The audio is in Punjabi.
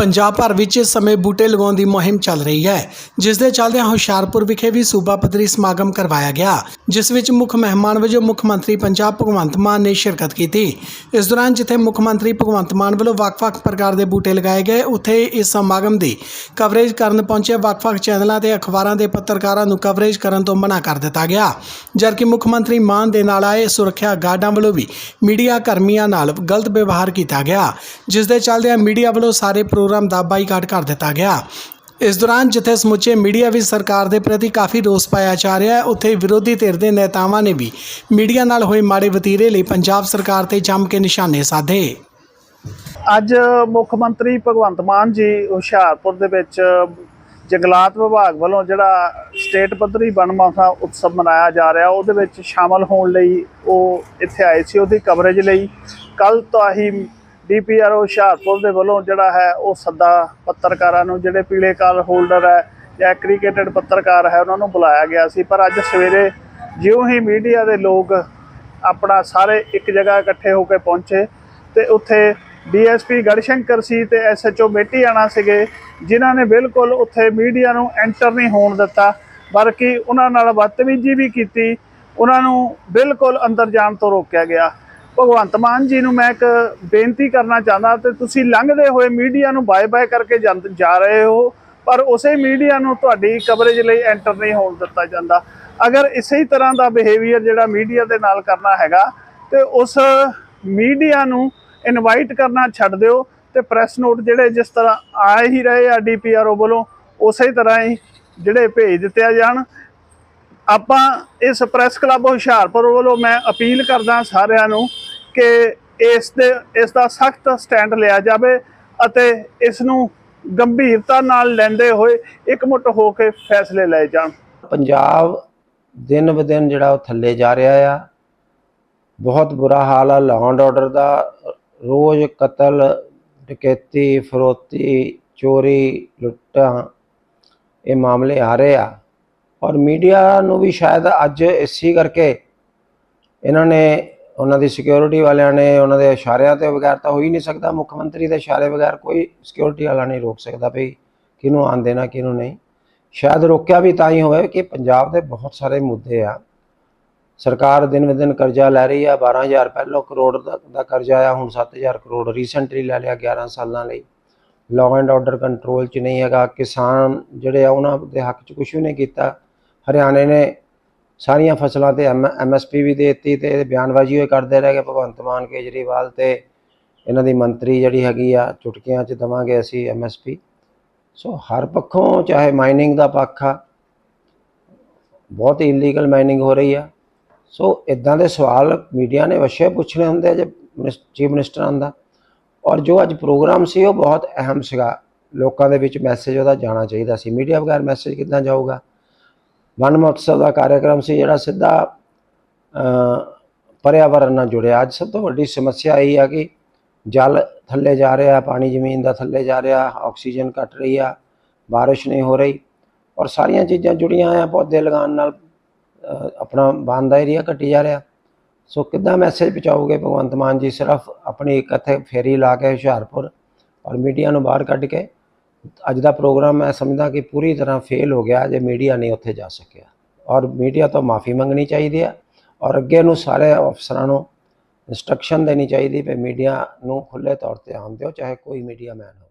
ਪੰਜਾਬ ਭਰ ਵਿੱਚ ਇਸ ਸਮੇਂ ਬੂਟੇ ਲਗਾਉਣ ਦੀ ਮੁਹਿੰਮ ਚੱਲ ਰਹੀ ਹੈ, ਜਿਸ ਦੇ ਚੱਲਦਿਆਂ ਹੁਸ਼ਿਆਰਪੁਰ ਵਿਖੇ ਵੀ ਸੂਬਾ ਪੱਧਰੀ ਸਮਾਗਮ ਕਰਵਾਇਆ ਗਿਆ, ਜਿਸ ਵਿੱਚ ਮੁੱਖ ਮਹਿਮਾਨ ਵਜੋਂ ਮੁੱਖ ਮੰਤਰੀ ਪੰਜਾਬ ਭਗਵੰਤ ਮਾਨ ਨੇ ਸ਼ਿਰਕਤ ਕੀਤੀ। ਇਸ ਦੌਰਾਨ ਜਿੱਥੇ ਮੁੱਖ ਮੰਤਰੀ ਭਗਵੰਤ ਮਾਨ ਵੱਲੋਂ ਵੱਖ-ਵੱਖ ਪ੍ਰਕਾਰ ਦੇ ਬੂਟੇ ਲਗਾਏ ਗਏ, ਉੱਥੇ ਇਸ ਸਮਾਗਮ ਦੀ ਕਵਰੇਜ ਕਰਨ ਪਹੁੰਚੇ ਵੱਖ-ਵੱਖ ਚੈਨਲਾਂ ਤੇ ਅਖਬਾਰਾਂ ਦੇ ਪੱਤਰਕਾਰਾਂ ਨੂੰ ਕਵਰੇਜ ਕਰਨ ਤੋਂ ਮਨਾ ਕਰ ਦਿੱਤਾ ਗਿਆ। ਜਦਕਿ ਮੁੱਖ ਮੰਤਰੀ ਮਾਨ ਦੇ ਨਾਲ ਆਏ ਸੁਰੱਖਿਆ ਗਾਰਡਾਂ ਵੱਲੋਂ ਵੀ ਮੀਡੀਆ ਕਰਮੀਆਂ ਨਾਲ ਗਲਤ ਵਿਵਹਾਰ ਕੀਤਾ ਗਿਆ, ਜਿਸ ਦੇ ਚੱਲਦਿਆਂ ਮੀਡੀਆ ਵੱਲੋਂ ਸਾਰੇ ਪ੍ਰੋਗਰਾਮ ਦਾ ਬਾਈਕਾਟ ਕਰ ਦਿੱਤਾ ਗਿਆ। ਇਸ ਦੌਰਾਨ ਜਿੱਥੇ ਸਮੁੱਚੇ ਮੀਡੀਆ ਵਿੱਚ ਸਰਕਾਰ ਦੇ ਪ੍ਰਤੀ ਕਾਫੀ ਰੋਸ ਪਾਇਆ ਜਾ ਰਿਹਾ ਹੈ, ਉੱਥੇ ਵਿਰੋਧੀ ਧਿਰ ਦੇ ਨੇਤਾਵਾਂ ਨੇ ਵੀ ਮੀਡੀਆ ਨਾਲ ਹੋਏ ਮਾੜੇ ਵਤੀਰੇ ਲਈ ਪੰਜਾਬ ਸਰਕਾਰ ਤੇ ਜੰਮ ਕੇ ਨਿਸ਼ਾਨੇ ਸਾਧੇ। ਅੱਜ ਮੁੱਖ ਮੰਤਰੀ ਭਗਵੰਤ ਮਾਨ ਜੀ ਹੁਸ਼ਿਆਰਪੁਰ ਦੇ ਵਿੱਚ ਜੰਗਲਾਤ ਵਿਭਾਗ ਵੱਲੋਂ ਜਿਹੜਾ ਸਟੇਟ ਪੱਧਰੀ ਵਣ ਉਤਸਵ ਮਨਾਇਆ ਜਾ ਰਿਹਾ, ਉਹਦੇ ਵਿੱਚ ਸ਼ਾਮਲ ਹੋਣ ਲਈ ਉਹ ਇੱਥੇ ਆਏ ਸੀ, ਉਹਦੀ ਕਵਰੇਜ ਲਈ। ਕੱਲ ਤੋਂ ਹੀ ਡੀਪੀਆਰ ਹੁਸ਼ਿਆਰਪੁਰ ਦੇ ਵੱਲੋਂ ਜਿਹੜਾ ਹੈ ਉਹ ਸੱਦਾ ਪੱਤਰਕਾਰਾਂ ਨੂੰ, ਜਿਹੜੇ ਪੀਲੇ ਕਾਰਡ ਹੋਲਡਰ ਹੈ ਜਾਂ ਕ੍ਰਿਕੇਟਡ ਪੱਤਰਕਾਰ ਹੈ, ਉਹਨਾਂ ਨੂੰ ਬੁਲਾਇਆ ਗਿਆ ਸੀ। ਪਰ ਅੱਜ ਸਵੇਰੇ ਜਿਉਂ ਹੀ ਮੀਡੀਆ ਦੇ ਲੋਕ ਆਪਣਾ ਸਾਰੇ ਇੱਕ ਜਗ੍ਹਾ ਇਕੱਠੇ ਹੋ ਕੇ ਪਹੁੰਚੇ ਤੇ ਉੱਥੇ ਡੀਐਸਪੀ ਗੜਸ਼ੰਕਰ ਸੀ ਤੇ ਐਸਐਚਓ ਮੇਟੀ ਆਣਾ ਸੀਗੇ, ਜਿਨ੍ਹਾਂ ਨੇ ਬਿਲਕੁਲ ਉੱਥੇ ਮੀਡੀਆ ਨੂੰ ਐਂਟਰ ਨਹੀਂ ਹੋਣ ਦਿੱਤਾ, ਬਲਕਿ ਉਹਨਾਂ ਨਾਲ ਬਦਤਮੀਜ਼ੀ ਵੀ ਕੀਤੀ, ਉਹਨਾਂ ਨੂੰ ਬਿਲਕੁਲ ਅੰਦਰ ਜਾਣ ਤੋਂ ਰੋਕਿਆ ਗਿਆ। ਭਗਵੰਤ ਮਾਨ ਜੀ ਨੂੰ ਮੈਂ ਇੱਕ ਬੇਨਤੀ ਕਰਨਾ ਚਾਹੁੰਦਾ ਤੇ ਤੁਸੀਂ ਲੰਘਦੇ ਹੋਏ ਮੀਡੀਆ ਨੂੰ ਬਾਏ ਬਾਏ ਕਰਕੇ ਜਾਂਦ- ਜਾ ਰਹੇ ਹੋ, ਪਰ ਉਸੇ ਮੀਡੀਆ ਨੂੰ ਤੁਹਾਡੀ ਕਵਰੇਜ ਲਈ ਐਂਟਰ ਨਹੀਂ ਹੋਣ ਦਿੱਤਾ ਜਾਂਦਾ। ਅਗਰ ਇਸੇ ਤਰ੍ਹਾਂ ਦਾ ਬਿਹੇਵੀਅਰ ਜਿਹੜਾ ਮੀਡੀਆ ਦੇ ਨਾਲ ਕਰਨਾ ਹੈਗਾ, ਤੇ ਉਸ ਮੀਡੀਆ ਨੂੰ ਇਨਵਾਈਟ ਕਰਨਾ ਛੱਡ ਦਿਓ ਤੇ ਪ੍ਰੈਸ ਨੋਟ ਜਿਹੜੇ ਜਿਸ ਤਰ੍ਹਾਂ ਆ ਹੀ ਰਹੇ ਆ ਡੀਪੀਆਰਓ ਵੱਲੋਂ, ਉਸੇ ਤਰ੍ਹਾਂ ਹੀ ਜਿਹੜੇ ਭੇਜ ਦਿੱਤੇ ਜਾਣ। ਆਪਾਂ ਇਸ ਪ੍ਰੈਸ ਕਲੱਬ ਹੁਸ਼ਿਆਰਪੁਰ ਵੱਲੋਂ ਮੈਂ ਅਪੀਲ ਕਰਦਾ ਸਾਰਿਆਂ ਨੂੰ ਕਿ ਇਸ ਦੇ, ਇਸ ਦਾ ਸਖਤ ਸਟੈਂਡ ਲਿਆ ਜਾਵੇ ਅਤੇ ਇਸ ਨੂੰ ਗੰਭੀਰਤਾ ਨਾਲ ਲੈਂਦੇ ਹੋਏ ਇਕਮੁੱਠ ਹੋ ਕੇ ਫੈਸਲੇ ਲਏ ਜਾਣ। ਪੰਜਾਬ ਦਿਨ ਬ ਦਿਨ ਜਿਹੜਾ ਉਹ ਥੱਲੇ ਜਾ ਰਿਹਾ ਆ। ਬਹੁਤ ਬੁਰਾ ਹਾਲ ਆ ਲਾਅ ਐਂਡ ਆਰਡਰ ਦਾ। ਰੋਜ਼ ਕਤਲ, ਡਕੈਤੀ, ਫਰੋਤੀ, ਚੋਰੀ, ਲੁੱਟਾਂ ਇਹ ਮਾਮਲੇ ਆ ਰਹੇ ਆ। ਔਰ ਮੀਡੀਆ ਨੂੰ ਵੀ ਸ਼ਾਇਦ ਅੱਜ ਇਸੇ ਕਰਕੇ ਇਹਨਾਂ ਨੇ, ਉਹਨਾਂ ਦੀ ਸਿਕਿਉਰਿਟੀ ਵਾਲਿਆਂ ਨੇ, ਉਹਨਾਂ ਦੇ ਇਸ਼ਾਰਿਆਂ ਤੇ ਬਗੈਰ ਤਾਂ ਹੋ ਹੀ ਨਹੀਂ ਸਕਦਾ, ਮੁੱਖ ਮੰਤਰੀ ਦੇ ਇਸ਼ਾਰੇ ਬਗੈਰ ਕੋਈ ਸਿਕਿਉਰਿਟੀ ਵਾਲਾ ਨਹੀਂ ਰੋਕ ਸਕਦਾ ਵੀ ਕਿਹਨੂੰ ਆਉਣ ਦੇਣਾ ਕਿਹਨੂੰ ਨਹੀਂ। ਸ਼ਾਇਦ ਰੋਕਿਆ ਵੀ ਤਾਂ ਹੀ ਹੋਵੇ ਕਿ ਪੰਜਾਬ ਦੇ ਬਹੁਤ ਸਾਰੇ ਮੁੱਦੇ ਆ। ਸਰਕਾਰ ਦਿਨ ਬ ਦਿਨ ਕਰਜ਼ਾ ਲੈ ਰਹੀ ਆ 12000 ਪਹਿਲੋਂ ਕਰੋੜ ਦਾ ਦਾ ਕਰਜ਼ਾ ਆ ਹੁਣ 7000 ਕਰੋੜ ਰੀਸੈਂਟਲੀ ਲੈ ਲਿਆ 11 ਸਾਲਾਂ ਲਈ। ਲਾਅ ਐਂਡ ਆਰਡਰ ਕੰਟਰੋਲ 'ਚ ਨਹੀਂ ਹੈਗਾ, ਕਿਸਾਨ ਜਿਹੜੇ ਆ, ਉਹਨਾਂ ਦੇ ਹੱਕ 'ਚ ਕੁਝ ਵੀ ਨਹੀਂ ਕੀਤਾ। ਹਰਿਆਣੇ ਨੇ ਸਾਰੀਆਂ ਫਸਲਾਂ ਤੇ ਐਮਐਸਪੀ ਵੀ ਦੇ ਦਿੱਤੀ ਤੇ ਬਿਆਨਬਾਜ਼ੀ ਹੋਏ ਕਰਦੇ ਰਹੇ ਕਿ ਭਗਵੰਤ ਮਾਨ ਕੇਜਰੀਵਾਲ ਤੇ ਇਹਨਾਂ ਦੀ ਮੰਤਰੀ ਜਿਹੜੀ ਹੈਗੀ ਆ, ਚੁਟਕੀਆਂ 'ਚ ਦਵਾਂਗੇ ਅਸੀਂ ਐਮਐਸਪੀ ਸੋ ਹਰ ਪੱਖੋਂ ਚਾਹੇ ਮਾਈਨਿੰਗ ਦਾ ਪੱਖ ਆ, ਬਹੁਤ ਇਲੀਗਲ ਮਾਈਨਿੰਗ ਹੋ ਰਹੀ ਆ। ਸੋ ਇਦਾਂ ਦੇ ਸਵਾਲ ਮੀਡੀਆ ਨੇ ਵਸ਼ੇ ਪੁੱਛਣੇ ਹੁੰਦੇ ਆ ਜੇ ਚੀਫ ਮਿਨਿਸਟਰ ਆਂਦਾ ਔਰ ਜੋ ਅੱਜ ਪ੍ਰੋਗਰਾਮ ਸੀ ਉਹ ਬਹੁਤ ਅਹਿਮ ਸੀਗਾ। ਲੋਕਾਂ ਦੇ ਵਿੱਚ ਮੈਸੇਜ ਉਹਦਾ ਜਾਣਾ ਚਾਹੀਦਾ ਸੀ। ਮੀਡੀਆ ਬਗੈਰ ਮੈਸੇਜ ਕਿੱਦਾਂ ਜਾਊਗਾ? ਵਨ ਮਹੋਤਸਵ ਦਾ ਕਾਰਜਕ੍ਰਮ ਸੀ ਜਿਹੜਾ ਸਿੱਧਾ ਅ, ਪਰਿਆਵਰਨ ਨਾਲ ਜੁੜਿਆ। ਅੱਜ ਸਭ ਤੋਂ ਵੱਡੀ ਸਮੱਸਿਆ ਇਹ ਆ ਕਿ ਜਲ ਥੱਲੇ ਜਾ ਰਿਹਾ ਪਾਣੀ ਜ਼ਮੀਨ ਦਾ ਥੱਲੇ ਜਾ ਰਿਹਾ ਆਕਸੀਜਨ ਘਟ ਰਹੀ ਆ ਬਾਰਿਸ਼ ਨਹੀਂ ਹੋ ਰਹੀ ਔਰ ਸਾਰੀਆਂ ਚੀਜ਼ਾਂ ਜੁੜੀਆਂ ਆ ਪੌਦੇ ਲਗਾਉਣ ਨਾਲ ਆਪਣਾ ਬੰਦ ਦਾ ਏਰੀਆ ਘਟੀ ਜਾ ਰਿਹਾ। ਸੋ ਕਿੱਦਾਂ ਮੈਸੇਜ ਪਹੁੰਚਾਓਗੇ ਭਗਵੰਤ ਮਾਨ ਜੀ? ਸਿਰਫ ਆਪਣੀ ਇੱਕ ਇੱਥੇ ਫੇਰੀ ਲਾ ਕੇ ਹੁਸ਼ਿਆਰਪੁਰ ਔਰ ਮੀਡੀਆ ਨੂੰ ਬਾਹਰ ਕੱਢ ਕੇ ਅੱਜ ਦਾ ਪ੍ਰੋਗਰਾਮ ਮੈਂ ਸਮਝਦਾ ਕਿ ਪੂਰੀ ਤਰ੍ਹਾਂ ਫੇਲ ਹੋ ਗਿਆ ਜੇ ਮੀਡੀਆ ਨਹੀਂ ਉੱਥੇ ਜਾ ਸਕਿਆ। ਔਰ ਮੀਡੀਆ ਤੋਂ ਮਾਫੀ ਮੰਗਣੀ ਚਾਹੀਦੀ ਹੈ ਔਰ ਅੱਗੇ ਨੂੰ ਸਾਰੇ ਅਫਸਰਾਂ ਨੂੰ ਇਨਸਟਰਕਸ਼ਨ ਦੇਣੀ ਚਾਹੀਦੀ ਵੀ ਮੀਡੀਆ ਨੂੰ ਖੁੱਲੇ ਤੌਰ ਤੇ ਆਉਣ ਦਿਓ, ਚਾਹੇ ਕੋਈ ਮੀਡੀਆ ਮੈਨ ਹੋਵੇ।